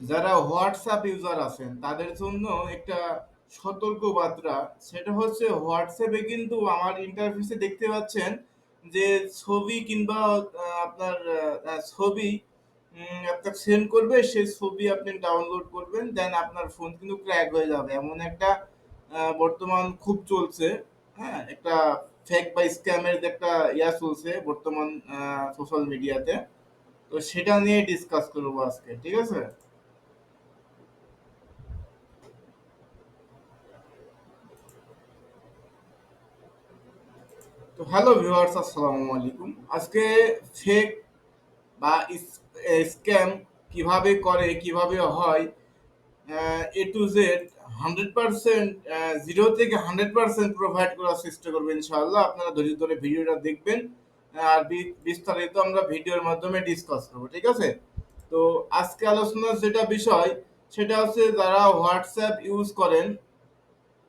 যারা WhatsApp user আছেন তাদের জন্য একটা সতর্ক বার্তা। সেটা হচ্ছে হোয়াটসঅ্যাপে কিন্তু আমার ইন্টারফেসে দেখতে পাচ্ছেন যে ছবি কিংবা আপনার ছবি উম, আপনাকে সেন্ড করবে সেই ছবি আপনি ডাউনলোড করবেন দেন আপনার ফোন কিন্তু ক্র্যাক হয়ে যাবে। এমন একটা বর্তমান খুব চলছে হ্যাঁ? একটা ফেক বা স্ক্যামের একটা ইয়া চলছে বর্তমান সোশ্যাল মিডিয়াতে তো সেটা নিয়ে ডিসকাস করব আজকে ঠিক আছে? তো হ্যালো ভিউয়ার্স, আসসালামু আলাইকুম। আজকে ফেক বা স্ক্যাম কীভাবে করে, কীভাবে হয়, A to Z hundred percent zero থেকে হান্ড্রেড পার্সেন্ট প্রোভাইড করার চেষ্টা করব ইনশাআল্লাহ। আপনারা ধৈর্য ধরে ভিডিওটা দেখবেন আর বিস্তারিত আমরা ভিডিওর মাধ্যমে ডিসকাস করব, ঠিক আছে? তো আজকে আলোচনার যেটা বিষয়, সেটা হচ্ছে যারা হোয়াটসঅ্যাপ ইউজ করেন,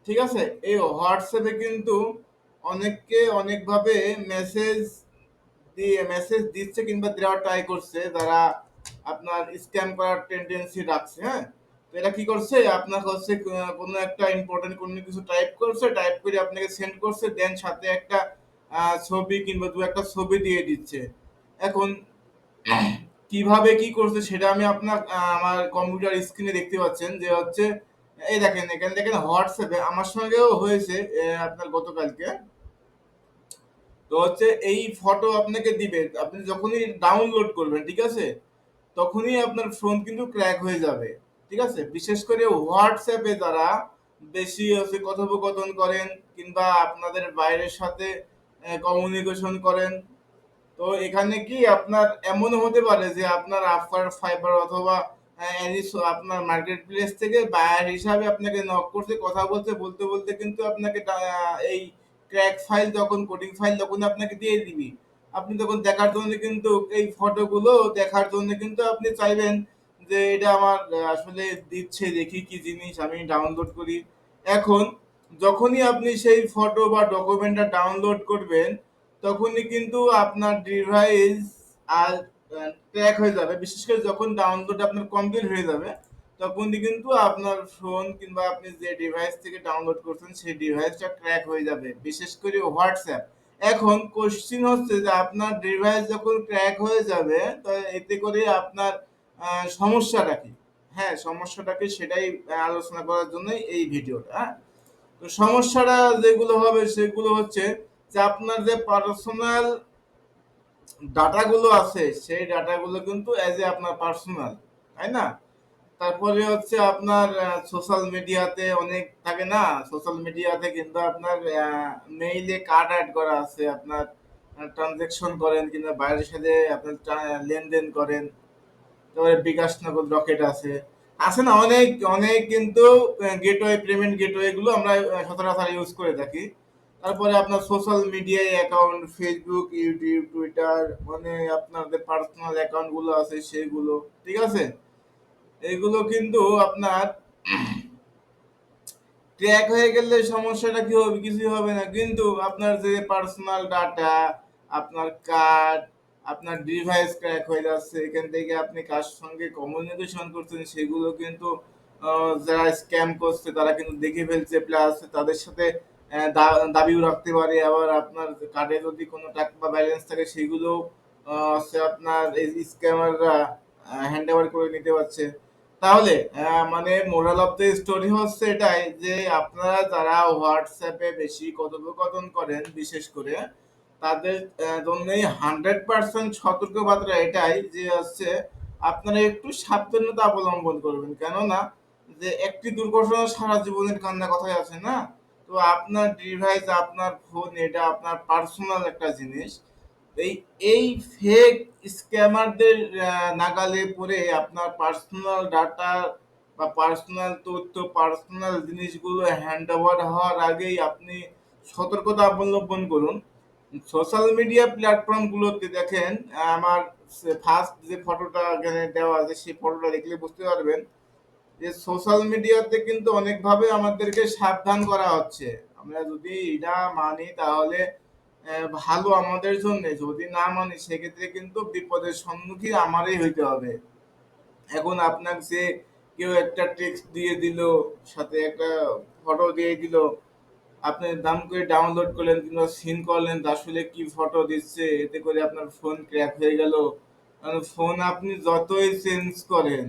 ঠিক আছে? এই হোয়াটসঅ্যাপে কিন্তু অনেককে অনেকভাবে মেসেজ দিয়ে মেসেজ দিচ্ছে কিংবা দেওয়ার ট্রাই করছে, যারা আপনার স্ক্যাম করার টেন্ডেন্সি রাখছে হ্যাঁ? তো এরা কি করছে? আপনার হচ্ছে কোনো একটা ইম্পর্টেন্ট কোনো কিছু টাইপ করছে টাইপ করে আপনাকে সেন্ড করছে দেন সাথে একটা ছবি কিংবা দু একটা ছবি দিয়ে দিচ্ছে। এখন কীভাবে কি করছে সেটা আমি আপনার আমার কম্পিউটার স্ক্রিনে দেখতে পাচ্ছেন যে হচ্ছে, এই দেখেন, এখানে দেখেন হোয়াটসঅ্যাপে আমার সঙ্গেও হয়েছে আপনার গতকালকে তো হচ্ছে এই ফটো আপনাকে দিবে, আপনি যখনই ডাউনলোড করবেন, ঠিক আছে? তখনই আপনার ফোন কিন্তু ক্র্যাক হয়ে যাবে, ঠিক আছে? বিশেষ করে হোয়াটসঅ্যাপে যারা বেশি হচ্ছে কথোপকথন করেন কিংবা আপনাদের বাইরের সাথে কমিউনিকেশন করেন, তো এখানে কি আপনার এমনও হতে পারে যে আপনার আফটার ফাইবার অথবা আপনার মার্কেট প্লেস থেকে বায়ার হিসাবে আপনাকে নক করতে কথা বলতে বলতে বলতে কিন্তু আপনাকে এই ক্র্যাক ফাইল যখন কোডিং ফাইল তখন আপনাকে দিয়ে দিবি। আপনি তখন দেখার জন্য কিন্তু এই ফটোগুলো দেখার জন্য কিন্তু আপনি চাইবেন যে এটা আমার আসলে দিচ্ছে, দেখি কি জিনিস আমি ডাউনলোড করি। এখন যখনই আপনি সেই ফটো বা ডকুমেন্টটা ডাউনলোড করবেন, তখনই কিন্তু আপনার ডিভাইস আর ট্র্যাক হয়ে যাবে। বিশেষ করে যখন ডাউনলোড আপনার কমপ্লিট হয়ে যাবে তখনই কিন্তু আপনার ফোন কিংবা আপনি যে ডিভাইস থেকে ডাউনলোড করছেন, সেই ডিভাইসটা ক্র্যাক হয়ে যাবে। বিশেষ করে হোয়াটসঅ্যাপ এখন কোশ্চিন হচ্ছে যে, আপনার ডিভাইস যখন ক্র্যাক হয়ে যাবে এতে করে আপনার সমস্যাটা কি? হ্যাঁ সমস্যাটা কি সেটাই আলোচনা করার জন্যই এই ভিডিওটা হ্যাঁ? তো সমস্যাটা যেগুলো হবে, সেগুলো হচ্ছে যে, আপনার যে পার্সোনাল ডাটাগুলো আছে, সেই ডাটাগুলো কিন্তু এজ এ আপনার পার্সোনাল তাই না? তারপরে হচ্ছে আপনার সোশ্যাল মিডিয়াতে অনেক থাকে না? সোশ্যাল মিডিয়াতে কিন্তু আপনার মেইলে কার্ড অ্যাড করা আছে, আপনার ট্রানজেকশন করেন কিংবা বাইরের সাথে আপনার লেনদেন করেন। তারপরে বিকাশ নগদ রকেট আছে। আছে না? অনেক অনেক কিন্তু গেটওয়ে পেমেন্ট গেটওয়ে গুলো আমরা সচরাচর ইউজ করে থাকি। তারপরে আপনার সোশ্যাল মিডিয়ায় অ্যাকাউন্ট ফেসবুক ইউটিউব টুইটার মানে আপনাদের পার্সোনাল অ্যাকাউন্টগুলো আছে, সেগুলো। ঠিক আছে? এগুলো কিন্তু আপনার ট্র্যাক হয়ে গেলে সমস্যাটা কি হবে? কিছুই হবে না। কিন্তু আপনার যে পার্সোনাল ডাটা আপনার কার্ড আপনার ডিভাইস ক্র্যাক হয়ে যাচ্ছে, এখান থেকে আপনি কার সঙ্গে কমিউনিকেশন করছেন, সেগুলো কিন্তু যারা স্ক্যাম করছে, তারা কিন্তু দেখে ফেলছে। প্লাস তাদের সাথে দাবিও রাখতে পারে। আবার আপনার কার্ডে যদি কোনো টাকা বা ব্যালেন্স থাকে, সেগুলো আপনার এই স্ক্যামাররা হ্যান্ড ওভার করে নিতে পারছে। তাহলে মানে মোরাল অফ দ্য স্টোরি হচ্ছে এটাই যে আপনারা যারা হোয়াটসঅ্যাপে বেশি কথোপকথন করেন, বিশেষ করে, তাদের জন্যই হান্ড্রেড পার্সেন্ট সতর্কবার্তা এটাই যে হচ্ছে আপনারা একটু সাবধানতা অবলম্বন করবেন। কেননা, যে একটি দুর্ঘটনা সারা জীবনের কান্না কথাই আছে না? তো আপনার ডিভাইস আপনার ফোন এটা আপনার পার্সোনাল একটা জিনিস। এই এই ফেক স্ক্যামারদের নাগালে পড়ে আপনার পার্সোনাল ডাটা বা পার্সোনাল তথ্য পার্সোনাল জিনিসগুলো হ্যান্ড ওভার হওয়ার আগেই আপনি সতর্কতা অবলম্বন করুন সোশ্যাল মিডিয়া প্ল্যাটফর্মগুলোতে দেখেন, আমার ফার্স্ট যে ফটোটা এখানে দেওয়া আছে, সেই ফটোটা দেখলে বুঝতে পারবেন যে সোশ্যাল মিডিয়াতে কিন্তু অনেকভাবে আমাদেরকে সাবধান করা হচ্ছে। আমরা যদি এটা মানি, তাহলে ভালো আমাদের জন্য। যদি না মানি, সেক্ষেত্রে কিন্তু বিপদের সম্মুখীন আমারই হইতে হবে। এখন আপনাকে যে কেউ একটা টেক্সট দিয়ে দিল, সাথে একটা ফটো দিয়ে দিল, আপনি দাম করে ডাউনলোড করলেন কিংবা সিন করলেন আসলে কি ফটো দিচ্ছে? এতে করে আপনার ফোন ক্র্যাক হয়ে গেল। কারণ ফোন আপনি যতই চেঞ্জ করেন,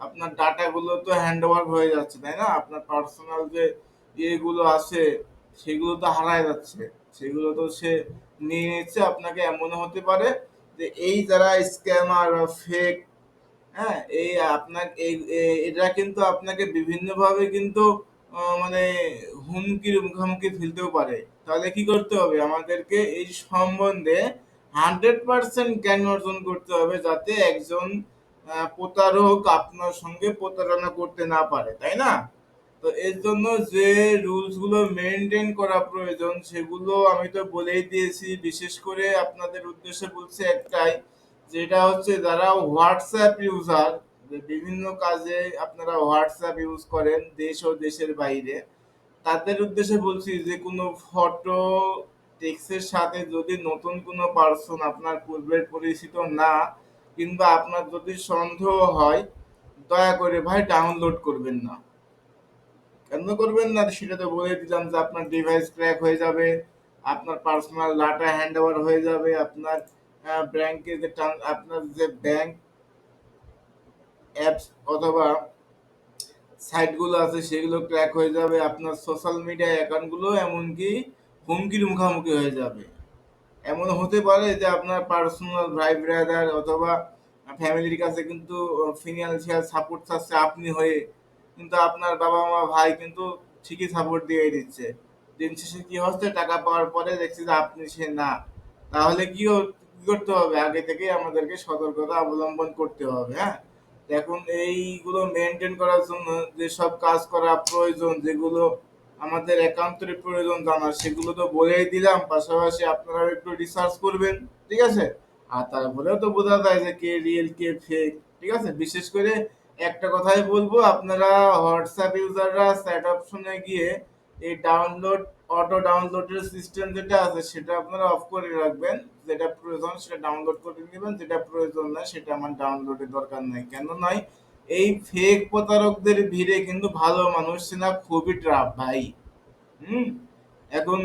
আপনার ডাটাগুলো তো হ্যান্ড ওভার হয়ে যাচ্ছে, তাই না? আপনার পার্সোনাল যে ইয়েগুলো আছে, সেগুলো তো হারায় যাচ্ছে। সেগুলো তো সে নিয়ে নিচ্ছে, আপনাকে এমনও হতে পারে যে এই যারা স্ক্যামার বা ফেক হ্যাঁ এই আপনার এই, এ- এরা কিন্তু আপনাকে বিভিন্নভাবে কিন্তু মানে হুমকির মুখোমুখি ফেলতেও পারে। তাহলে কি করতে হবে? আমাদেরকে এই সম্বন্ধে হান্ড্রেড পার্সেন্ট জ্ঞান অর্জন করতে হবে যাতে একজন প্রতারক আপনার সঙ্গে প্রতারণা করতে না পারে, তাই না? তো এর জন্য যে রুলসগুলো মেনটেন করা প্রয়োজন, সেগুলো আমি তো বলেই দিয়েছি। বিশেষ করে আপনাদের উদ্দেশ্যে বলছি একটাই, যেটা হচ্ছে যারা হোয়াটসঅ্যাপ ইউজার বিভিন্ন কাজে আপনারা হোয়াটসঅ্যাপ ইউজ করেন দেশ ও দেশের বাইরে, তাদের উদ্দেশ্যে বলছি যে কোনো ফটো টেক্সের সাথে যদি নতুন কোনো পার্সন আপনার পূর্বের পরিচিত না, কিংবা আপনার যদি সন্দেহ হয়, দয়া করে ভাই ডাউনলোড করবেন না। কেন করবেন না? সেটা তো বলে দিলাম যে আপনার ডিভাইস ক্র্যাক হয়ে যাবে, আপনার পার্সোনাল ডাটা হ্যান্ড ওভার হয়ে যাবে, আপনার ব্যাংকে যে আপনার যে ব্যাংক অ্যাপস অথবা সাইটগুলো আছে সেগুলো ক্র্যাক হয়ে যাবে, আপনার সোশ্যাল মিডিয়া অ্যাকাউন্টগুলো এমনকি হুমকির মুখোমুখি হয়ে যাবে। এমন হতে পারে যে আপনার পার্সোনাল ভাই ব্রাদার অথবা ফ্যামিলির কাছে কিন্তু ফিনান্সিয়াল সাপোর্ট চাচ্ছে আপনি হয়ে কিন্তু আপনার বাবা মা ভাই কিন্তু ঠিকই সাপোর্ট দিয়ে দিচ্ছে। দিন শেষে কি হচ্ছে? টাকা পাওয়ার পরে দেখছি যে আপনি সে না। তাহলে কি করতে হবে? আগে থেকে আমাদেরকে সতর্কতা অবলম্বন করতে হবে হ্যাঁ? এখন এইগুলো মেনটেন করার জন্য যেসব কাজ করা প্রয়োজন, যেগুলো আমাদের একান্তরে প্রয়োজন জানার, সেগুলো তো বলেই দিলাম। পাশাপাশি আপনারা একটু রিসার্চ করবেন, ঠিক আছে? আর তারপরেও তো বোঝা যায় যে কে রিয়েল কে ফেক ঠিক আছে? বিশেষ করে একটা কথাই বলব, আপনারা হোয়াটসঅ্যাপ ইউজাররা স্যাট অপশনে গিয়ে এই ডাউনলোড অটো ডাউনলোডের সিস্টেম যেটা আছে সেটা আপনারা অফ করে রাখবেন। যেটা প্রয়োজন সেটা ডাউনলোড করে নেবেন, যেটা প্রয়োজন না সেটা আমার ডাউনলোডের দরকার নাই। কেন নয়, এই ফেক প্রতারকদের ভিড়ে কিন্তু ভালো মানুষ চেনা খুবই ট্রাপ ভাই। হুম? এখন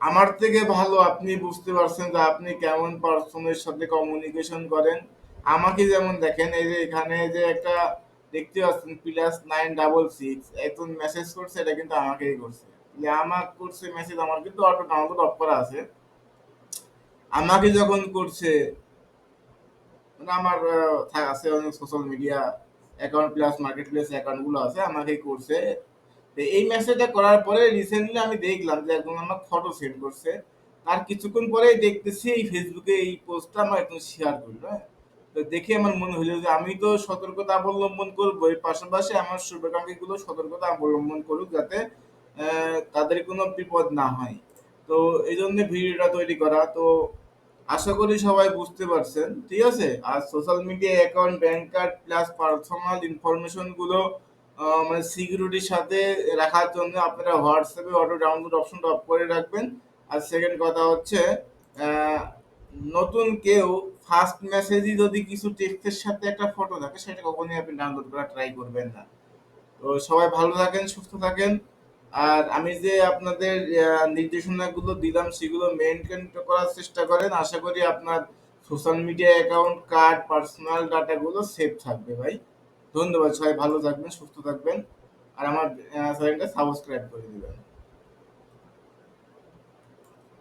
আমার থেকে ভালো আপনি বুঝতে পারছেন যে আপনি কেমন পার্সনের সাথে কমিউনিকেশন করেন। আমাকে যেমন দেখেন, এই যে এখানে যে একটা দেখতে পাচ্ছেন প্লাস নাইন ডাবল সিক্স একজন মেসেজ করছে, এটা কিন্তু আমাকেই করছে। আমার করছে মেসেজ আমার কিন্তু অটো ডাউনলোড অফ করা আছে। আমাকে যখন করছে মানে আমার আছে অনেক social media account plus market place অ্যাকাউন্টগুলো আছে, আমাকেই করছে। এই মেসেজটা করার পরে রিসেন্টলি আমি দেখলাম যে একজন আমার ফটো সেন্ড করছে। তার কিছুক্ষণ পরেই দেখতেছি এই ফেসবুকে এই পোস্টটা আমার একজন শেয়ার করল হ্যাঁ। দেখে আমার মনে হলো যে আমি তো সতর্কতা অবলম্বন করব। এর পাশাপাশি আমার শুভাকাঙ্ক্ষী গুলো সতর্কতা অবলম্বন করুক যাতে তাদের কোনো বিপদ না হয়। তো এই জন্য ভিডিওটা তৈরি করা। তো আশা করি সবাই বুঝতে পারছেন, ঠিক আছে? আর social media account bank card plus personal ইনফরমেশনগুলো মানে সিকিউরিটির সাথে রাখার জন্য আপনারা হোয়াটসঅ্যাপে অটো ডাউনলোড অপশনটা অফ করে রাখবেন। আর সেকেন্ড কথা হচ্ছে নতুন কেউ ফার্স্ট মেসেজই যদি কিছু টেক্সটের সাথে একটা ফটো থাকে, সেটা কখনোই আপনি ডাউনলোড করা ট্রাই করবেন না। তো সবাই ভালো থাকেন, সুস্থ থাকেন। আর আমি যে আপনাদের নির্দেশনাগুলো দিলাম, সেগুলো মেনটেন করার চেষ্টা করেন। আশা করি আপনার social media account card personal ডাটাগুলো সেভ থাকবে ভাই। ধন্যবাদ সবাই, ভালো থাকবেন, সুস্থ থাকবেন। আর আমার চ্যানেলটা সাবস্ক্রাইব করে দিবেন।